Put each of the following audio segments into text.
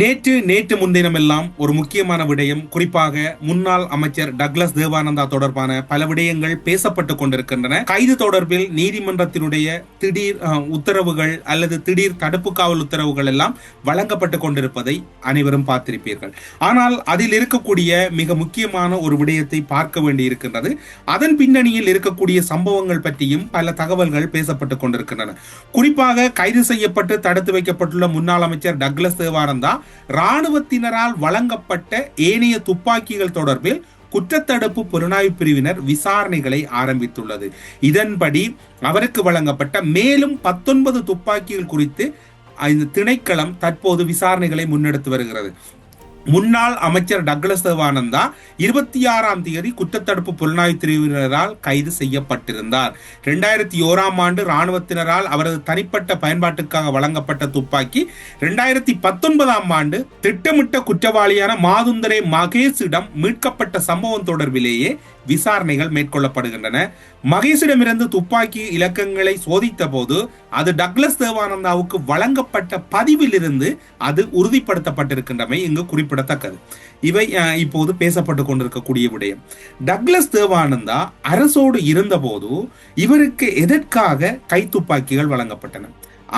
நேற்று நேற்று முன்தினமெல்லாம் ஒரு முக்கியமான விடயம் குறிப்பாக முன்னாள் அமைச்சர் டக்ளஸ் தேவானந்தா தொடர்பான பல விடயங்கள் பேசப்பட்டு கொண்டிருக்கின்றன. கைது தொடர்பில் நீதிமன்றத்தினுடைய திடீர் உத்தரவுகள் அல்லது திடீர் தடுப்பு காவல் உத்தரவுகள் எல்லாம் வழங்கப்பட்டு கொண்டிருப்பதை அனைவரும் பார்த்திருப்பீர்கள். ஆனால் அதில் இருக்கக்கூடிய மிக முக்கியமான ஒரு விடயத்தை பார்க்க வேண்டி இருக்கின்றது அதன் பின்னணியில் இருக்கக்கூடிய சம்பவங்கள் பற்றியும் பல தகவல்கள் பேசப்பட்டு கொண்டிருக்கின்றன. குறிப்பாக கைது செய்யப்பட்டு தடுத்து வைக்கப்பட்டுள்ள முன்னாள் அமைச்சர் டக்ளஸ் தேவானந்தா ராணுவத்தினரால் வழங்கப்பட்ட ஏனைய துப்பாக்கிகள் தொடர்பில் குற்றத்தடுப்பு புலனாய்வு பிரிவினர் விசாரணைகளை ஆரம்பித்துள்ளது. இதன்படி அவருக்கு வழங்கப்பட்ட மேலும் பத்தொன்பது துப்பாக்கிகள் குறித்து இந்த திணைக்களம் தற்போது விசாரணைகளை முன்னெடுத்து வருகிறது. முன்னாள் அமைச்சர் டக்ளஸ் தேவானந்தா இருபத்தி ஆறாம் தேதி குற்றத்தடுப்பு புலனாய்வு பிரிவினரால் கைது செய்யப்பட்டிருந்தார். இரண்டாயிரத்தி ஓராம் ஆண்டு ராணுவத்தினரால் அவரது தனிப்பட்ட பயன்பாட்டுக்காக வழங்கப்பட்ட துப்பாக்கி இரண்டாயிரத்தி பத்தொன்பதாம் ஆண்டு திட்டமிட்ட குற்றவாளியான மாதுந்தரே மகேஷிடம் மீட்கப்பட்ட சம்பவம் தொடர்பிலேயே விசாரணைகள் மேற்கொள்ளப்படுகின்றன. மகேஷிடமிருந்து துப்பாக்கி இலக்கங்களை சோதித்த போது அது டக்ளஸ் தேவானந்தாவுக்கு வழங்கப்பட்ட பதிவிலிருந்து அது உறுதிப்படுத்தப்பட்டிருக்கின்றமை இங்கு குறிப்பிடத்தக்கது. இவை இப்போது பேசப்பட்டு கொண்டிருக்கக்கூடிய விடயம். டக்ளஸ் தேவானந்தா அரசோடு இருந்தபோது இவருக்கு எதற்காக கைத்துப்பாக்கிகள் வழங்கப்பட்டன?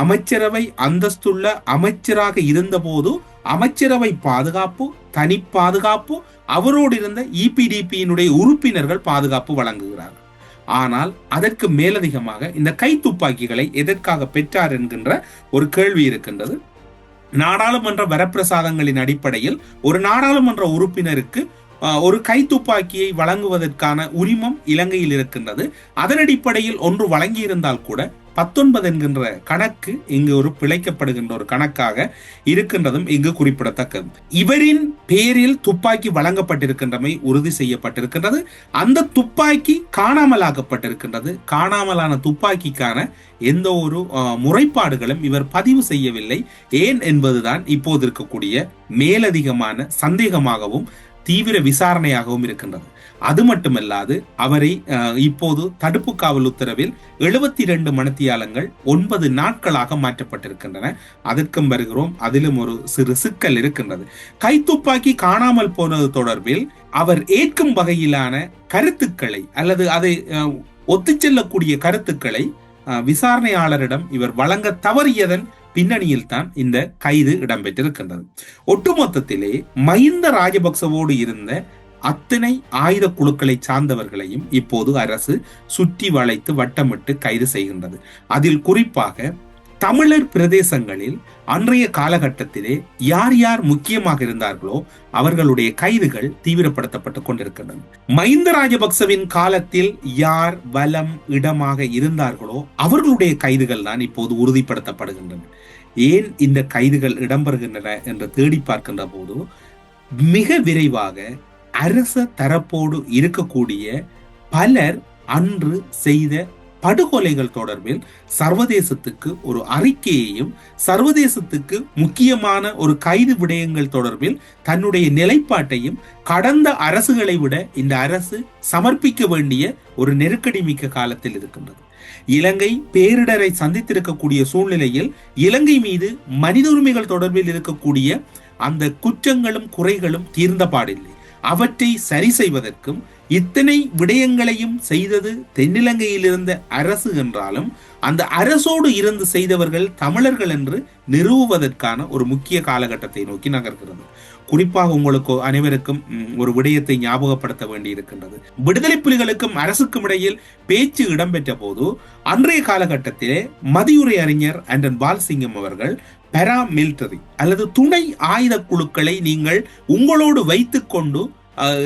அமைச்சரவை அந்தஸ்துள்ள அமைச்சராக இருந்தபோது அமைச்சரவை பாதுகாப்பு தனி பாதுகாப்பு அவரோடு இருந்த இபிடிபியினுடைய உறுப்பினர்கள் பாதுகாப்பு வழங்குகிறார்கள். ஆனால் அதற்கு மேலதிகமாக இந்த கைத்துப்பாக்கிகளை எதற்காக பெற்றார் என்கின்ற ஒரு கேள்வி இருக்கின்றது. நாடாளுமன்ற வரப்பிரசாதங்களின் அடிப்படையில் ஒரு நாடாளுமன்ற உறுப்பினருக்கு ஆஹ், ஒரு கைத்துப்பாக்கியை வழங்குவதற்கான உரிமம் இலங்கையில் இருக்கின்றது. அதன் அடிப்படையில் ஒன்று வழங்கியிருந்தால் கூட பத்தொன்பது என்கின்ற கணக்கு இங்கு ஒரு பிழைக்கப்படுகின்ற ஒரு கணக்காக இருக்கின்றதும் இங்கு குறிப்பிடத்தக்கது. இவரின் பேரில் துப்பாக்கி வழங்கப்பட்டிருக்கின்றமை உறுதி செய்யப்பட்டிருக்கின்றது. அந்த துப்பாக்கி காணாமலாக்கப்பட்டிருக்கின்றது. காணாமலான துப்பாக்கிக்கான எந்த ஒரு முறைப்பாடுகளும் இவர் பதிவு செய்யவில்லை. ஏன் என்பதுதான் இப்போது இருக்கக்கூடிய மேலதிகமான சந்தேகமாகவும் தீவிர விசாரணையாகவும் இருக்கின்றது. அது மட்டுமல்லாது அவரை இப்போது தடுப்பு காவல் உத்தரவில் எழுபத்தி இரண்டு மணித்தியாலங்கள் ஒன்பது நாட்களாக மாற்றப்பட்டிருக்கின்றன. அதற்கும் வருகிறோம். அதிலும் ஒரு சிறு சிக்கல் இருக்கின்றது. கைத்துப்பாக்கி காணாமல் போனது தொடர்பில் அவர் ஏற்கும் வகையிலான கருத்துக்களை அல்லது அதை அஹ், ஒத்துச் செல்லக்கூடிய கருத்துக்களை விசாரணையாளரிடம் இவர் வழங்க தவறியதன் பின்னணியில் தான் இந்த கைது இடம்பெற்றிருக்கின்றது. ஒட்டுமொத்தத்திலே மஹிந்த ராஜபக்சவோடு இருந்த அத்தனை ஆயுத குழுக்களை சார்ந்தவர்களையும் இப்போது அரசு சுற்றி வளைத்து வட்டமிட்டு கைது செய்கின்றது. அதில் குறிப்பாக தமிழர் பிரதேசங்களில் அன்றைய காலகட்டத்திலே யார் யார் முக்கியமாக இருந்தார்களோ அவர்களுடைய கைதுகள் தீவிரப்படுத்தப்பட்டுக் கொண்டிருக்கின்றன. மஹிந்த ராஜபக்சவின் காலத்தில் யார் வலம் இடமாக இருந்தார்களோ அவர்களுடைய கைதுகள் தான் இப்போது உறுதிப்படுத்தப்படுகின்றன. ஏன் இந்த கைதுகள் இடம்பெறுகின்றன என்று தேடி பார்க்கின்ற போது மிக விரைவாக அரச தரப்போடு இருக்கக்கூடிய பலர் அன்று செய்த படுகொலைகள் தொடர்பில் சர்வதேசத்துக்கு ஒரு அறிக்கையையும் சர்வதேசத்துக்கு முக்கியமான ஒரு கைது விடயங்கள் தொடர்பில் தன்னுடைய நிலைப்பாட்டையும் கடந்த அரசுகளை விட இந்த அரசு சமர்ப்பிக்க வேண்டிய ஒரு நெருக்கடி மிக்க காலத்தில் இருக்கின்றது. இலங்கை பேரிடரை சந்தித்திருக்கக்கூடிய சூழ்நிலையில் இலங்கை மீது மனித உரிமைகள் தொடர்பில் இருக்கக்கூடிய அந்த குற்றங்களும் குறைகளும் தீர்ந்த பாடில்லை. அவற்றை சரி செய்வதற்கும் இத்தனை விடயங்களையும் செய்தது தென்னிலங்கையில் இருந்த அரசு என்றாலும் அந்த அரசோடு இருந்து செய்தவர்கள் தமிழர்கள் என்று நிறுவுவதற்கான ஒரு முக்கிய காலகட்டத்தை நோக்கி நகர்கிறது. குறிப்பாக உங்களுக்கு அனைவருக்கும் ஒரு விடயத்தை ஞாபகப்படுத்த வேண்டி இருக்கின்றது விடுதலை புலிகளுக்கும் அரசுக்கும் இடையில் பேச்சு இடம்பெற்ற போது அன்றைய காலகட்டத்திலே மதியுரை அறிஞர் அண்டன் பால்சிங்கம் அவர்கள் பெரா மிலிட்டரி அல்லது துணை ஆயுத குழுக்களை நீங்கள் உங்களோடு வைத்துக்கொண்டு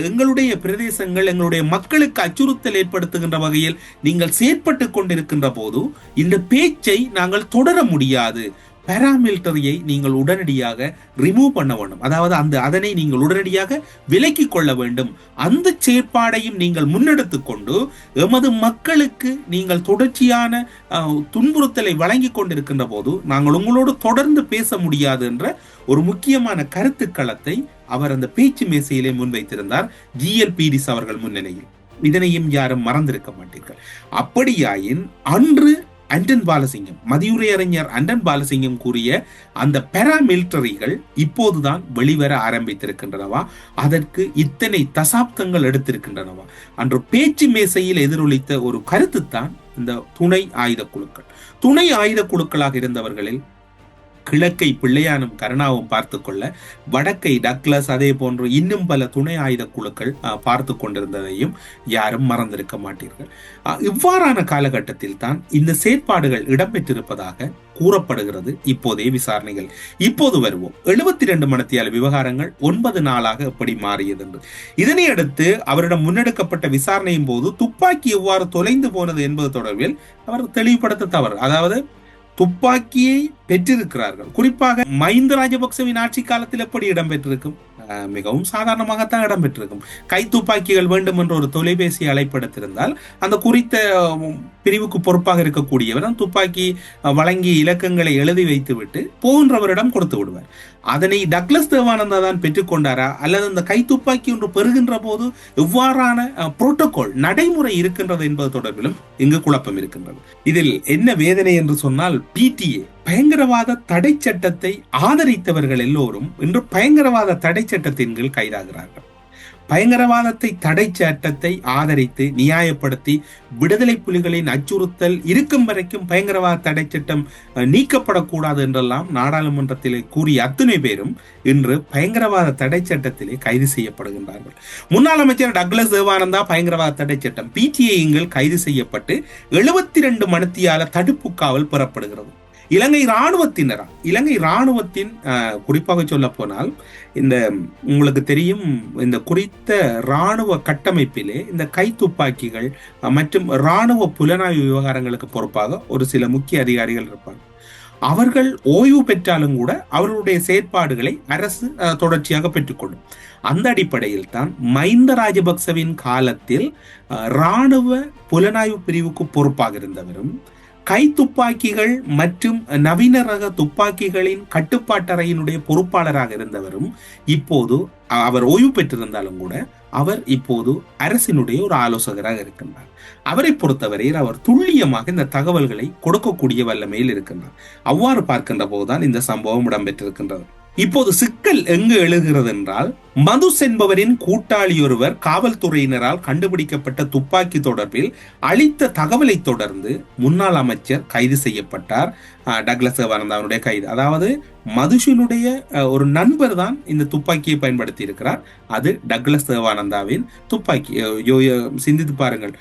எங்களுடைய பிரதேசங்கள் எங்களுடைய மக்களுக்கு அச்சுறுத்தல் ஏற்படுத்துகின்ற வகையில் நீங்கள் செயற்பட்டு கொண்டிருக்கின்ற போது இந்த பேச்சை நாங்கள் தொடர முடியாது. பாராமிலிட்டரியை நீங்கள் உடனடியாக ரிமூவ் பண்ண வேண்டும். அதாவது அந்த அதனை நீங்கள் உடனடியாக விலக்கிக் கொள்ள வேண்டும். அந்த செயற்பாடையும் நீங்கள் முன்னெடுத்து கொண்டு எமது மக்களுக்கு நீங்கள் தொடர்ச்சியான துன்புறுத்தலை வழங்கி கொண்டிருக்கின்ற போது நாங்கள் உங்களோடு தொடர்ந்து பேச முடியாது என்ற ஒரு முக்கியமான கருத்துக்களத்தை அவர் அந்த பேச்சு மேசையிலே முன்வைத்திருந்தார். ஜிஎல்பிடிஸ் அவர்கள் முன்னிலையில். இதனையும் யாரும் மறந்திருக்க மாட்டீர்கள். அப்படியாயின் அன்று அண்டன் பாலசிங்கம் மதியுரை அறிஞர் அண்டன் பாலசிங்கம் கூறிய அந்த பெராமிலிட்டரிகள் இப்போதுதான் வெளிவர ஆரம்பித்திருக்கின்றனவா? அதற்கு இத்தனை தசாப்தங்கள் எடுத்திருக்கின்றனவா? அன்று பேச்சு மேசையில் எதிரொலித்த ஒரு கருத்துத்தான் இந்த துணை ஆயுத குழுக்கள். துணை ஆயுத குழுக்களாக இருந்தவர்களில் கிழக்கை பிள்ளையானும் கருணாவும் பார்த்து கொள்ள வடக்கை டக்ளஸ் அதே போன்று இன்னும் பல துணை ஆயுத குழுக்கள் பார்த்து கொண்டிருந்ததையும் யாரும் மறந்திருக்க மாட்டீர்கள். இவ்வாறான காலகட்டத்தில் தான் இந்த செயற்பாடுகள் இடம்பெற்றிருப்பதாக கூறப்படுகிறது இப்போதே விசாரணைகள். இப்போது வருவோம். எழுபத்தி ரெண்டு மணத்தியால விவகாரங்கள் ஒன்பது நாளாக எப்படி மாறியது என்று இதனை அடுத்து அவரிடம் முன்னெடுக்கப்பட்ட விசாரணையின் போது துப்பாக்கி எவ்வாறு தொலைந்து போனது என்பது தொடர்பில் அவர் தெளிவுபடுத்த தவறு. அதாவது துப்பாக்கியை பெற்றிருக்கிறார்கள். குறிப்பாக மஹிந்த ராஜபக்சவின் ஆட்சி காலத்தில் எப்படி இடம்பெற்றிருக்கும்? மிகவும் சாதாரணமாகத்தான் இடம்பெற்றிருக்கும். கை துப்பாக்கிகள் வேண்டும் என்ற ஒரு தொலைபேசி அழைப்படுத்திருந்தால் அந்த குறித்த பிரிவுக்கு பொறுப்பாக இருக்கக்கூடியவர் துப்பாக்கி வழங்கி இலக்கங்களை எழுதி வைத்துவிட்டு போன்றவரிடம் கொடுத்து விடுவார். அதனை டக்ளஸ் தேவானந்தா தான் பெற்றுக்கொண்டாரா? அல்லது அந்த கைத்துப்பாக்கி ஒன்று பெறுகின்ற போது எவ்வாறான புரோட்டோகால் நடைமுறை இருக்கின்றது என்பது தொடர்பிலும் இங்கு குழப்பம் இருக்கின்றது. இதில் என்ன வேதனை என்று சொன்னால் பிடிஏ பயங்கரவாத தடை சட்டத்தை ஆதரித்தவர்கள் எல்லோரும் இன்று பயங்கரவாத தடை சட்டத்தின் கீழ் கைதாகிறார்கள். பயங்கரவாதத்தை தடை சட்டத்தை ஆதரித்து நியாயப்படுத்தி விடுதலை புலிகளின் அச்சுறுத்தல் இருக்கும் வரைக்கும் பயங்கரவாத தடை சட்டம் நீக்கப்படக்கூடாது என்றெல்லாம் நாடாளுமன்றத்திலே கூறிய அத்தனை பேரும் இன்று பயங்கரவாத தடை சட்டத்திலே கைது செய்யப்படுகின்றார்கள். முன்னாள் அமைச்சர் டக்ளஸ் தேவானந்தா பயங்கரவாத தடை சட்டம் பிடிஐங்கள் கைது செய்யப்பட்டு எழுபத்தி ரெண்டு மணித்தியால தடுப்பு காவல் பெறப்படுகிறது. இலங்கை இராணுவத்தினரா? இலங்கை இராணுவத்தின் குறிப்பாக சொல்ல போனால் இந்த உங்களுக்கு தெரியும் இந்த குறித்த இராணுவ கட்டமைப்பிலே இந்த கை துப்பாக்கிகள் மற்றும் இராணுவ புலனாய்வு விவகாரங்களுக்கு பொறுப்பாக ஒரு சில முக்கிய அதிகாரிகள் இருப்பாங்க. அவர்கள் ஓய்வு பெற்றாலும் கூட அவர்களுடைய செயற்பாடுகளை அரசு தொடர்ச்சியாக பெற்றுக்கொள்ளும். அந்த அடிப்படையில் தான் மைந்த ராஜபக்சவின் காலத்தில் இராணுவ புலனாய்வு பிரிவுக்கு பொறுப்பாக இருந்தவரும் கை துப்பாக்கிகள் மற்றும் நவீன ரக துப்பாக்கிகளின் கட்டுப்பாட்டறையினுடைய பொறுப்பாளராக இருந்தவரும் இப்போது அவர் ஓய்வு பெற்றிருந்தாலும் கூட அவர் இப்போது அரசினுடைய ஒரு ஆலோசகராக இருக்கின்றார். அவரை பொறுத்தவரையில் அவர் துல்லியமாக இந்த தகவல்களை கொடுக்கக்கூடிய வல்லமையில் இருக்கின்றார். அவ்வாறு பார்க்கின்ற போதுதான் இந்த சம்பவம் இடம்பெற்றிருக்கின்றது. இப்போது சிக்கல் எங்கு எழுகிறது என்றால் மதுஸ் என்பவரின் கூட்டாளி ஒருவர் காவல்துறையினரால் கண்டுபிடிக்கப்பட்ட துப்பாக்கி தொடர்பில் அளித்த தகவலை தொடர்ந்து முன்னாள் அமைச்சர் கைது செய்யப்பட்டார். டக்ளஸ் தேவானந்தாவுடைய கைது. அதாவது மதுஷினுடைய ஒரு நண்பர் தான் இந்த துப்பாக்கியை பயன்படுத்தி இருக்கிறார் அது டக்ளஸ் தேவானந்தாவின் துப்பாக்கி. சிந்தித்து பாருங்கள்.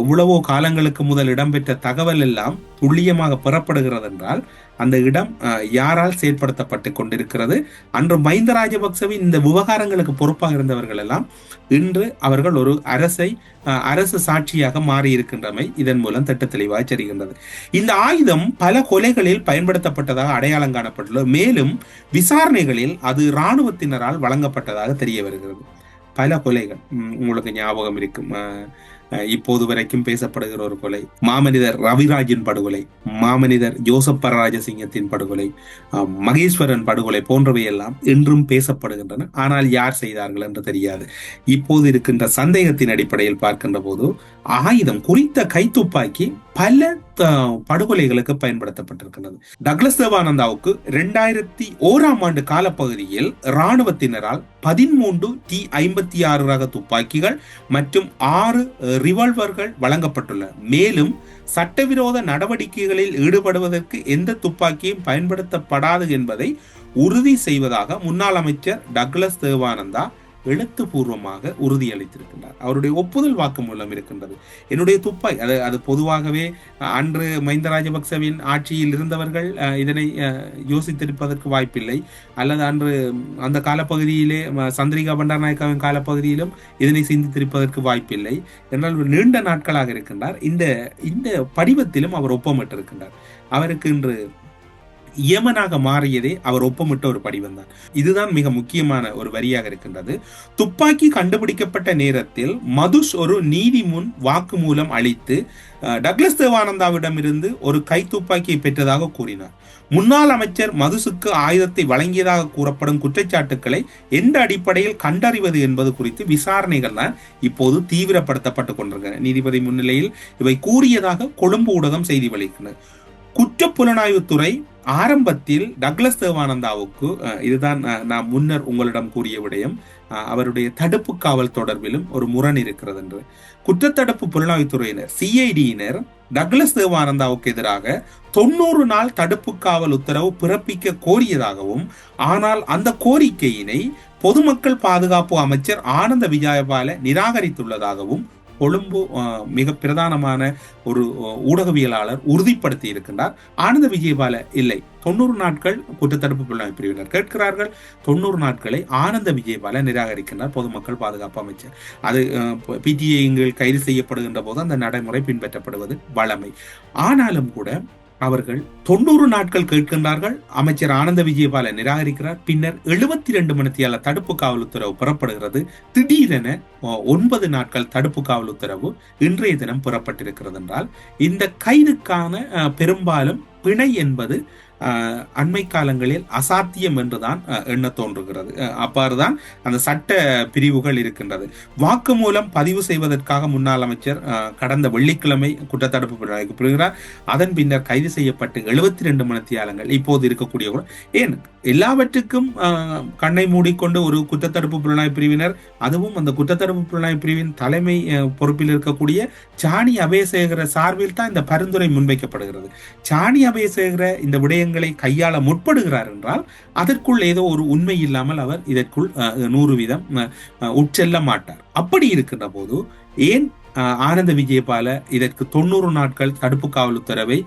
இவ்வளவோ காலங்களுக்கு முதல் இடம்பெற்ற தகவல் எல்லாம் துல்லியமாக பெறப்படுகிறது என்றால் அந்த இடம் யாரால் செயற்படுத்தப்பட்டு கொண்டிருக்கிறது? அன்று மைந்த ராஜபக்சவின் இந்த விவகாரங்களுக்கு பொறுப்பாக இருந்தவர்கள் எல்லாம் இன்று அவர்கள் ஒரு அரசை அரசு சாட்சியாக மாறி இருக்கின்றமை இதன் மூலம் திட்ட தெளிவாக தெரிகின்றது. இந்த ஆயுதம் பல கொலைகளில் பயன்படுத்தப்பட்டதாக அடையாளம் காணப்பட்டுள்ளது. மேலும் விசாரணைகளில் அது இராணுவத்தினரால் வழங்கப்பட்டதாக தெரிய வருகிறது. பல கொலைகள். உங்களுக்கு ஞாபகம் இருக்கும். இப்போது வரைக்கும் பேசப்படுகிற ஒரு கொலை. மாமனிதர் ரவிராஜின் படுகொலை மாமனிதர் ஜோசப் பரராஜசிங்கத்தின் படுகொலை மகேஸ்வரன் படுகொலை போன்றவை எல்லாம் இன்றும் பேசப்படுகின்றன. ஆனால் யார் செய்தார்கள் என்று தெரியாது. இப்போது இருக்கின்ற சந்தேகத்தின் அடிப்படையில் பார்க்கின்ற போது ஆயுதம் குறித்த கைத்துப்பாக்கி பல படுகொலைகளுக்கு பயன்படுத்தப்பட்டிருக்கிறது டக்ளஸ் தேவானந்தாவுக்கு இரண்டாயிரத்தி ஓராம் ஆண்டு காலப்பகுதியில் இராணுவத்தினரால் பதிமூன்று டி ஐம்பத்தி ஆறு ரக துப்பாக்கிகள் மற்றும் ஆறு ரிவால்வர்கள் வழங்கப்பட்டுள்ளன. மேலும் சட்டவிரோத நடவடிக்கைகளில் ஈடுபடுவதற்கு எந்த துப்பாக்கியும் பயன்படுத்தப்படாது என்பதை உறுதி செய்வதாக முன்னாள் அமைச்சர் டக்ளஸ் தேவானந்தா எழுத்துப்பூர்வமாக உறுதியளித்திருக்கின்றார். அவருடைய ஒப்புதல் வாக்கு மூலம் இருக்கின்றது. என்னுடைய துப்பாய் அது அது பொதுவாகவே அன்று மைந்த ராஜபக்சவின் ஆட்சியில் இருந்தவர்கள் இதனை யோசித்திருப்பதற்கு வாய்ப்பில்லை. அல்லது அன்று அந்த காலப்பகுதியிலே சந்திரிகா பண்டாரநாயக்காவின் காலப்பகுதியிலும் இதனை சிந்தித்திருப்பதற்கு வாய்ப்பில்லை. என்றால் நீண்ட நாட்களாக இருக்கின்றார். இந்த இந்த படிவத்திலும் அவர் ஒப்பமிட்டிருக்கின்றார். அவருக்கு இன்று யமனாக மாறியதே அவர் ஒப்பமிட்ட ஒரு படிவம் தான் இதுதான் மிக முக்கியமான ஒரு வரியாக இருக்கின்றது. துப்பாக்கி கண்டுபிடிக்கப்பட்ட நேரத்தில் மதுஷ் ஒரு நீதி முன் வாக்குமூலம் அளித்து டக்ளஸ் தேவானந்தாவிடமிருந்து ஒரு கை துப்பாக்கியை பெற்றதாக கூறினார். முன்னாள் அமைச்சர் மதுசுக்கு ஆயுதத்தை வழங்கியதாக கூறப்படும் குற்றச்சாட்டுக்களை எந்த அடிப்படையில் கண்டறிவது என்பது குறித்து விசாரணைகள் தான் இப்போது தீவிரப்படுத்தப்பட்டுக் கொண்டிருக்கின்றன. நீதிபதி முன்னிலையில் இவை கூறியதாக கொழும்பு ஊடகம் செய்தி வெளியிட்டனர் குற்றப்புலனாய்வுத்துறை ஆரம்பத்தில் டக்ளஸ் தேவானந்தாவுக்கு இதுதான் நான் முன்னர் உங்களிடம் கூறிய விடயம். அவருடைய தடுப்பு காவல் தொடர்பிலும் ஒரு முரண் இருக்கிறது என்று. குற்றத்தடுப்பு புலனாய்வுத்துறையினர் சிஐடியினர் டக்ளஸ் தேவானந்தாவுக்கு எதிராக தொண்ணூறு நாள் தடுப்பு காவல் உத்தரவு பிறப்பிக்க கோரியதாகவும் ஆனால் அந்த கோரிக்கையினை பொதுமக்கள் பாதுகாப்பு அமைச்சர் ஆனந்த விஜயபால நிராகரித்துள்ளதாகவும் கொழும்பு மிக பிரதானமான ஒரு ஊடகவியலாளர் உறுதிப்படுத்தி இருக்கின்றார். ஆனந்த விஜயபால இல்லை. தொண்ணூறு நாட்கள் குற்றத்தடுப்பு புலனாய்வு பிரிவினர் கேட்கிறார்கள். தொண்ணூறு நாட்களை ஆனந்த விஜயபால நிராகரிக்கின்றார் பொதுமக்கள் பாதுகாப்பு அமைச்சர். அது பிடிஐங்கள் கைது செய்யப்படுகின்ற போது அந்த நடைமுறை பின்பற்றப்படுவது வழமை. ஆனாலும் கூட அவர்கள் தொண்ணூறு நாட்கள் கேட்கின்றார்கள். அமைச்சர் ஆனந்த விஜயபால நிராகரிக்கிறார். பின்னர் எழுபத்தி ரெண்டு மணித்தியால தடுப்பு காவல் உத்தரவு பெறப்படுகிறது. திடீரென ஒன்பது நாட்கள் தடுப்பு காவல் உத்தரவு இன்றைய தினம் பெறப்பட்டிருக்கிறது என்றால் இந்த கைதுக்கான பெரும்பாலும் பிணை என்பது அண்மை காலங்களில் அசாத்தியம் என்றுதான் எண்ண தோன்றுகிறது. அஹ், அவ்வாறுதான் அந்த சட்ட பிரிவுகள் இருக்கின்றது. வாக்குமூலம் பதிவு செய்வதற்காக முன்னாள் அமைச்சர் கடந்த வெள்ளிக்கிழமை குற்றத்தடுப்பு பிரிவுக்கு பெறுகிறார் அதன் பின்னர் கைது செய்யப்பட்டு எழுபத்தி ரெண்டு மணித்தியாலங்கள் இப்போது இருக்கக்கூடிய ஏன்? எல்லாவற்றுக்கும் கண்ணை மூடிக்கொண்டு ஒரு குற்றத்தடுப்பு புலனாய்வு பிரிவினர் அதுவும் அந்த குற்றத்தடுப்பு புலனாய்வு பிரிவின் தலைமை பொறுப்பில் இருக்கக்கூடிய சாணி அபயசேகர சார்பில் தான் இந்த பரிந்துரை முன்வைக்கப்படுகிறது. சாணி அபயசேகர இந்த விடயங்கள் கையாள முற்படுகிறார் என்றால் அதற்குள் ஏதோ ஒரு உண்மை இல்லாமல் அவர் இதற்குள் நூறு வீதம் உட்செல்ல மாட்டார். அப்படி இருக்கின்ற போது ஏன் ஆனந்த விஜயபால இதற்கு தொண்ணூறு நாட்கள் தடுப்பு காவல் உத்தரவை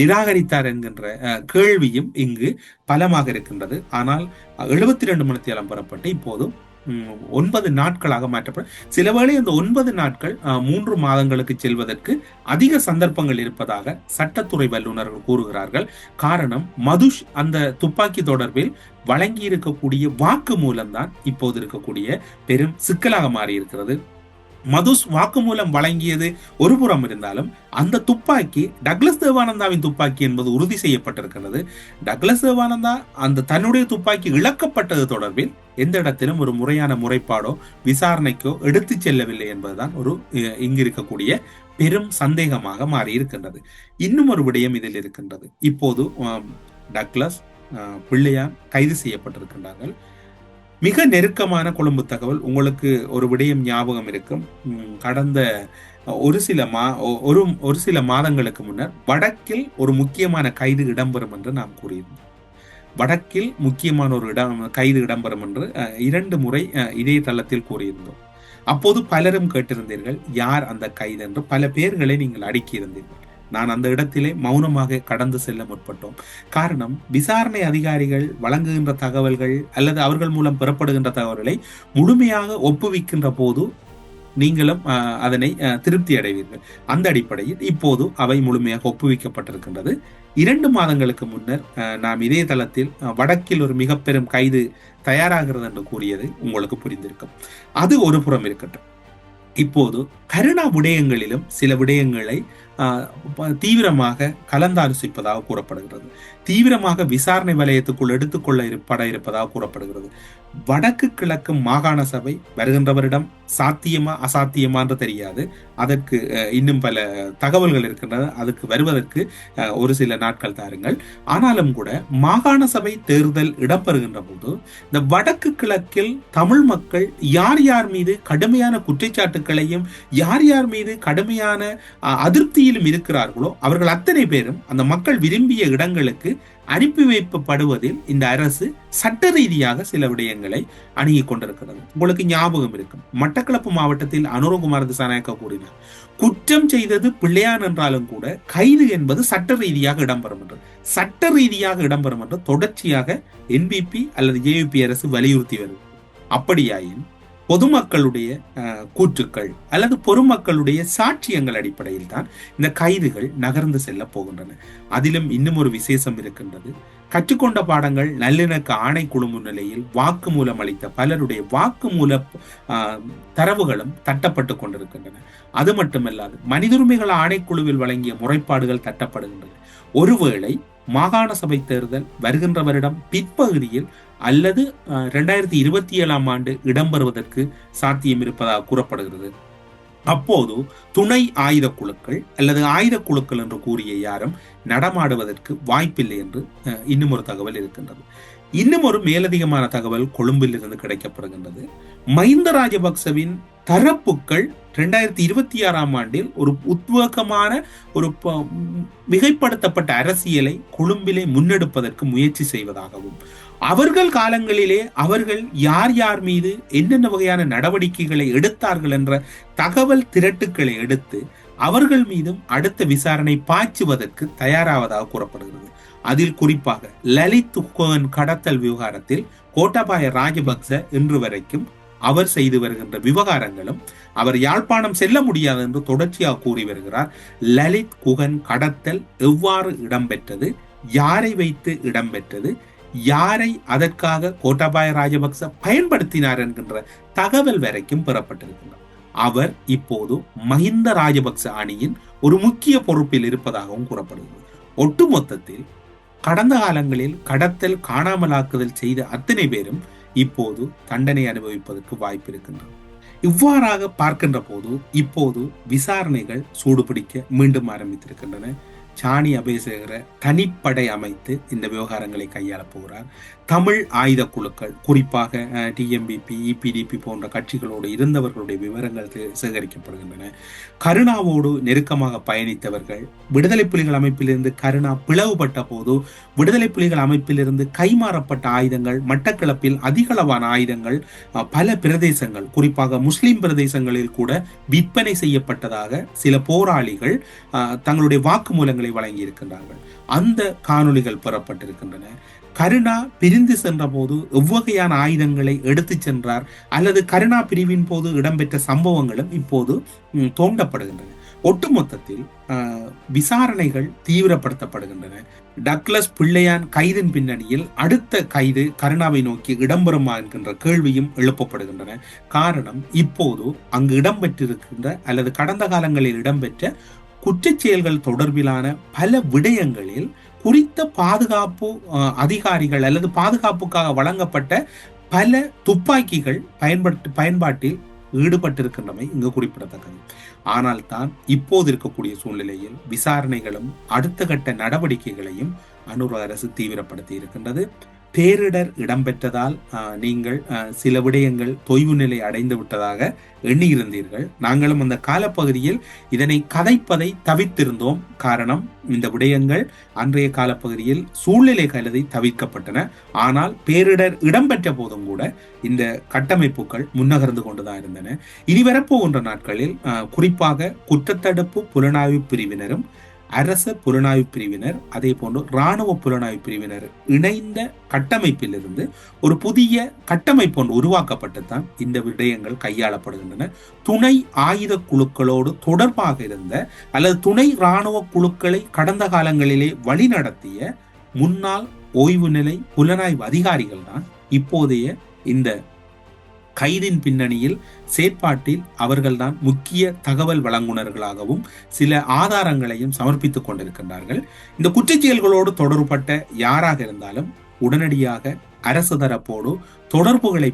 நிராகரித்தார் என்கின்ற கேள்வியும் இங்கு பலமாக இருக்கின்றது. ஆனால் எழுபத்தி ரெண்டு மணித்தியாலம் பெறப்பட்டு இப்போதும் ஒன்பது நாட்களாக மாற்றப்படும். சில வேளை அந்த ஒன்பது நாட்கள் அஹ், மூன்று மாதங்களுக்கு செல்வதற்கு அதிக சந்தர்ப்பங்கள் இருப்பதாக சட்டத்துறை வல்லுநர்கள் கூறுகிறார்கள். காரணம் மதுஷ் அந்த துப்பாக்கி தொடர்பில் வழங்கி இருக்கக்கூடிய வாக்கு மூலம்தான் இப்போது இருக்கக்கூடிய பெரும் சிக்கலாக மாறி இருக்கிறது மதுஸ் வாக்குமூலம் வழங்கியது ஒரு புறம் இருந்தாலும் அந்த துப்பாக்கி டக்ளஸ் தேவானந்தாவின் துப்பாக்கி என்பது உறுதி செய்யப்பட்டிருக்கிறது. டக்ளஸ் தேவானந்தா அந்த தன்னுடைய துப்பாக்கி இழக்கப்பட்டது தொடர்பில் எந்த இடத்திலும் ஒரு முறையான முறைப்பாடோ விசாரணைக்கோ எடுத்துச் செல்லவில்லை என்பதுதான் ஒரு இங்கு இருக்கக்கூடிய பெரும் சந்தேகமாக மாறி இருக்கின்றது இன்னும் ஒரு விடயம் இதில் இருக்கின்றது. இப்போது டக்ளஸ் பிள்ளையார் பிள்ளையான் கைது செய்யப்பட்டிருக்கின்றார்கள். மிக நெருக்கமான கொழும்பு தகவல். உங்களுக்கு ஒரு விடயம் ஞாபகம் இருக்கும். கடந்த ஒரு சில மா ஒ- ஒரு ஒரு சில மாதங்களுக்கு முன்னர் வடக்கில் ஒரு முக்கியமான கைது இடம்பெறும் என்று நாம் கூறியிருந்தோம். வடக்கில் முக்கியமான ஒரு இடம் கைது இடம்பெறும் என்று இரண்டு முறை இதே தளத்தில் கூறியிருந்தோம். அப்போது பலரும் கேட்டிருந்தீர்கள் யார் அந்த கைது என்று? பல பேர்களை நீங்கள் அடுக்கியிருந்தீர்கள். நான் அந்த இடத்திலே மௌனமாக கடந்து செல்ல முற்பட்டோம். காரணம் விசாரணை அதிகாரிகள் வழங்குகின்ற தகவல்கள் அல்லது அவர்கள் மூலம் பெறப்படுகின்ற தகவல்களை முழுமையாக ஒப்புவிக்கின்ற போது நீங்களும் அதனை திருப்தி அடைவீர்கள். அந்த அடிப்படையில் இப்போது அவை முழுமையாக ஒப்புவிக்கப்பட்டிருக்கின்றது. இரண்டு மாதங்களுக்கு முன்னர் அஹ், நாம் இதே தளத்தில் வடக்கில் ஒரு மிக பெரும் கைது தயாராகிறது என்று கூறியது உங்களுக்கு புரிந்திருக்கும். அது ஒரு புறம் இருக்கட்டும். இப்போது கருணா விடயங்களிலும் சில விடயங்களை தீவிரமாக கலந்தாலோசிப்பதாக கூறப்படுகிறது. தீவிரமாக விசாரணை வலயத்துக்குள் எடுத்துக்கொள்ள இருப்பட இருப்பதாக கூறப்படுகிறது. வடக்கு கிழக்கு மாகாண சபை வருகின்றவரிடம் சாத்தியமா அசாத்தியமா என்று தெரியாது. அதற்கு இன்னும் பல தகவல்கள் இருக்கின்றன. அதுக்கு வருவதற்கு ஒரு சில நாட்கள் தாருங்கள். ஆனாலும் கூட மாகாண சபை தேர்தல் இடம்பெறுகின்ற போது இந்த வடக்கு கிழக்கில் தமிழ் மக்கள் யார் யார் மீது கடுமையான குற்றச்சாட்டுகளையும் யார் யார் மீது கடுமையான அதிருப்தியிலும் இருக்கிறார்களோ அவர்கள் அத்தனை பேரும் அந்த மக்கள் விரும்பிய இடங்களுக்கு அனுப்பி வைக்கப்படுவதில் இந்த அரசு சட்ட ரீதியாக சில விடயங்களை அணுகி கொண்டிருக்கிறது. உங்களுக்கு ஞாபகம் இருக்கும். மட்டக்களப்பு மாவட்டத்தில் அனுரகுமார் திசாநாயக்க கூறினார். குற்றம் செய்தது பிள்ளையான் என்றாலும் கூட கைது என்பது சட்ட ரீதியாக இடம்பெறும் என்று. சட்ட ரீதியாக இடம்பெறும் என்று தொடர்ச்சியாக என்பிபி அல்லது ஜேயுபி அரசு வலியுறுத்தி வருது அப்படியாயின் பொதுமக்களுடைய கூற்றுக்கள் அல்லது பொதுமக்களுடைய சாட்சியங்கள் அடிப்படையில் தான் இந்த கைதுகள் நகர்ந்து செல்ல போகின்றன. அதிலும் இன்னும் ஒரு விசேஷம் இருக்கின்றது. கற்றுக்கொண்ட பாடங்கள் நல்லிணக்க ஆணைக்குழு முன்னிலையில் வாக்குமூலம் அளித்த பலருடைய வாக்குமூல தரவுகளும் தட்டப்பட்டு கொண்டிருக்கின்றன. அது மட்டுமல்லாது மனித உரிமைகள் ஆணைக்குழுவில் வழங்கிய முறைப்பாடுகள் தட்டப்படுகின்றன. ஒருவேளை மாகாண சபை தேர்தல் வருகின்ற வருடம் பிற்பகுதியில் அல்லது இரண்டாயிரத்தி இருபத்தி ஏழாம் ஆண்டு இடம்பெறுவதற்கு சாத்தியம் இருப்பதாக கூறப்படுகிறது. அப்போது துணை ஆயுத குழுக்கள் அல்லது ஆயுத குழுக்கள் என்று கூறிய யாரும் நடமாடுவதற்கு வாய்ப்பில்லை என்று அஹ், இன்னும் ஒரு தகவல் இருக்கின்றது. இன்னும் ஒரு மேலதிகமான தகவல் கொழும்பில் இருந்து கிடைக்கப்படுகின்றது. மஹிந்த ராஜபக்சவின் தரப்புக்கள் ரெண்டாயிரத்தி இருபத்தி ஆறாம் ஆண்டில் ஒரு உத்வேகமான ஒரு மிகைப்படுத்தப்பட்ட அரசியலை கொழும்பிலே முன்னெடுப்பதற்கு முயற்சி செய்வதாகவும் அவர்கள் காலங்களிலே அவர்கள் யார் யார் மீது என்னென்ன வகையான நடவடிக்கைகளை எடுத்தார்கள் என்ற தகவல் திரட்டுக்களை எடுத்து அவர்கள் மீதும் அடுத்த விசாரணை பாய்ச்சுவதற்கு தயாராவதாக கூறப்படுகிறது. அதில் குறிப்பாக லலித் உக்கோன் கடத்தல் விவகாரத்தில் கோட்டாபாய ராஜபக்ச இன்று வரைக்கும் அவர் செய்து வருகின்ற விவகாரங்களும் அவர் யாழ்ப்பாணம் செல்ல முடியாது என்று தொடர்ச்சியாக கூறி வருகிறார். லலித் குகன் கடத்தல் எவ்வாறு இடம்பெற்றது? யாரை வைத்து இடம்பெற்றது? யாரை அதற்காக கோட்டாபாய ராஜபக்ச பயன்படுத்தினார் என்கின்ற தகவல் வரைக்கும் பெறப்பட்டிருக்கின்றார் அவர் இப்போது மஹிந்த ராஜபக்ச அணியின் ஒரு முக்கிய பொறுப்பில் இருப்பதாகவும் கூறப்படுகிறது. ஒட்டுமொத்தத்தில் கடந்த காலங்களில் கடத்தல் காணாமலாக்குதல் செய்த அத்தனை பேரும் இப்போது தண்டனை அனுபவிப்பதற்கு வாய்ப்பு இருக்கின்றது இவ்வாறாக பார்க்கின்ற போது இப்போது விசாரணைகள் சூடுபிடிக்க மீண்டும் ஆரம்பித்திருக்கின்றன. சாணி அபேசகர தனிப்படை அமைத்து இந்த விவகாரங்களை கையாளப் போகிறார். தமிழ் ஆயுத குழுக்கள் குறிப்பாக டிஎம்பிபி இபிடிபி போன்ற கட்சிகளோடு இருந்தவர்களுடைய விவரங்கள் சேகரிக்கப்படுகின்றன. கருணாவோடு நெருக்கமாக பயணித்தவர்கள் விடுதலை புலிகள் அமைப்பிலிருந்து கருணா பிளவுபட்ட போது விடுதலை புலிகள் அமைப்பிலிருந்து கைமாறப்பட்ட ஆயுதங்கள் மட்டக்களப்பில் அதிகளவான ஆயுதங்கள் பல பிரதேசங்கள் குறிப்பாக முஸ்லிம் பிரதேசங்களில் கூட விற்பனை செய்யப்பட்டதாக சில போராளிகள் தங்களுடைய வாக்குமூலங்களை வழங்கி இருக்கின்றார்கள் அந்த காணொளிகள் பெறப்பட்டிருக்கின்றன. கருணா பிரிந்து சென்றபோது எவ்வகையான ஆயுதங்களை எடுத்துச் சென்றார் அல்லது கருணா பிரிவின் போது இடம்பெற்ற சம்பவங்களும் இப்போது தோண்டப்படுகின்றன. ஒட்டுமொத்தத்தில் விசாரணைகள் தீவிரப்படுத்தப்படுகின்றன. டக்ளஸ் பிள்ளையான் கைதின் பின்னணியில் அடுத்த கைது கருணாவை நோக்கி இடம்பெறுமா என்கின்ற கேள்வியும் எழுப்பப்படுகின்றன. காரணம் இப்போது அங்கு இடம்பெற்றிருக்கின்ற அல்லது கடந்த காலங்களில் இடம்பெற்ற குற்றச்செயல்கள் தொடர்பிலான பல விடயங்களில் குறித்த பாதுகாப்பு அதிகாரிகள் அல்லது பாதுகாப்புக்காக வழங்கப்பட்ட பல துப்பாக்கிகள் பயன்பட்டு பயன்பாட்டில் ஈடுபட்டிருக்கின்றமை இங்கு குறிப்பிடத்தக்கது. ஆனால் தான் இப்போது இருக்கக்கூடிய சூழ்நிலையில் விசாரணைகளும் அடுத்த கட்ட நடவடிக்கைகளையும் அனுர அரசு தீவிரப்படுத்தி இருக்கின்றது. பேரிடர் இடம்பெற்றதால் நீங்கள் சில விடயங்கள் தொய்வு நிலை அடைந்து விட்டதாக எண்ணியிருந்தீர்கள். நாங்களும் அந்த காலப்பகுதியில் இதனை கதைப்பதை தவித்திருந்தோம் காரணம் இந்த விடயங்கள் அன்றைய காலப்பகுதியில் சூழ்நிலை கருதி தவிர்க்கப்பட்டன. ஆனால் பேரிடர் இடம்பெற்ற போதும் கூட இந்த கட்டமைப்புகள் முன்னகர்ந்து கொண்டுதான் இருந்தன. இனி வரப்போகின்ற நாட்களில் குறிப்பாக குற்றத்தடுப்பு புலனாய்வு பிரிவினரும் அரச புலனாய்வு பிரிவினர் அதே போன்று இராணுவ புலனாய்வு பிரிவினர் இணைந்த கட்டமைப்பிலிருந்து ஒரு புதிய கட்டமைப்பு ஒன்று உருவாக்கப்பட்டுத்தான் இந்த விடயங்கள் கையாளப்படுகின்றன. துணை ஆயுத குழுக்களோடு தொடர்பாக இருந்த அல்லது துணை இராணுவ குழுக்களை கடந்த காலங்களிலே வழிநடத்திய முன்னாள் ஓய்வு நிலை புலனாய்வு அதிகாரிகள் தான் இப்போதைய இந்த கைதின் பின்னணியில் செயற்பாட்டில் அவர்கள்தான் முக்கிய தகவல் வழங்குனர்களாகவும் சில ஆதாரங்களையும் சமர்ப்பித்துக் கொண்டிருக்கின்றார்கள். இந்த குற்றச்செயல்களோடு தொடர்பட்ட யாராக இருந்தாலும் உடனடியாக அரசு தரப்போடு தொடர்புகளை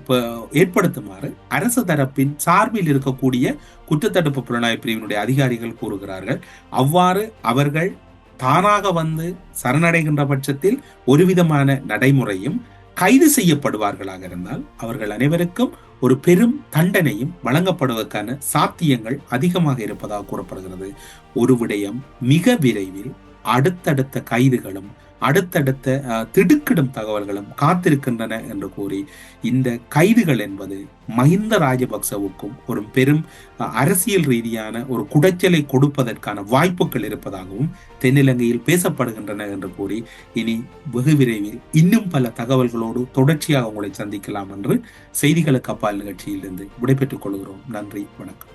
ஏற்படுத்துமாறு அரசு தரப்பின் சார்பில் இருக்கக்கூடிய குற்றத்தடுப்பு புலனாய்வு பிரிவினுடைய அதிகாரிகள் கூறுகிறார்கள். அவ்வாறு அவர்கள் தானாக வந்து சரணடைகின்ற பட்சத்தில் ஒருவிதமான நடைமுறையும் கைது செய்யப்படுவார்களாக இருந்தால் அவர்கள் அனைவருக்கும் ஒரு பெரும் தண்டனையும் வழங்கப்படுவதற்கான சாத்தியங்கள் அதிகமாக இருப்பதாக கூறப்படுகிறது. ஒரு விடயம் மிக விரைவில் அடுத்தடுத்த கைதுகளும் அடுத்தடுத்த திடுக்கிடும் தகவல்களும் காத்திருக்கின்றன என்று கூறி இந்த கைதுகள் என்பது மஹிந்த ராஜபக்சவுக்கும் ஒரு பெரும் அரசியல் ரீதியான ஒரு குடைச்சலை கொடுப்பதற்கான வாய்ப்புகள் இருப்பதாகவும் தென்னிலங்கையில் பேசப்படுகின்றன என்று கூறி இனி வெகு விரைவில் இன்னும் பல தகவல்களோடு தொடர்ச்சியாக உங்களை சந்திக்கலாம் என்று செய்திகளுக்கு அப்பால் நிகழ்ச்சியிலிருந்து விடைபெற்றுக் கொள்கிறோம். நன்றி வணக்கம்.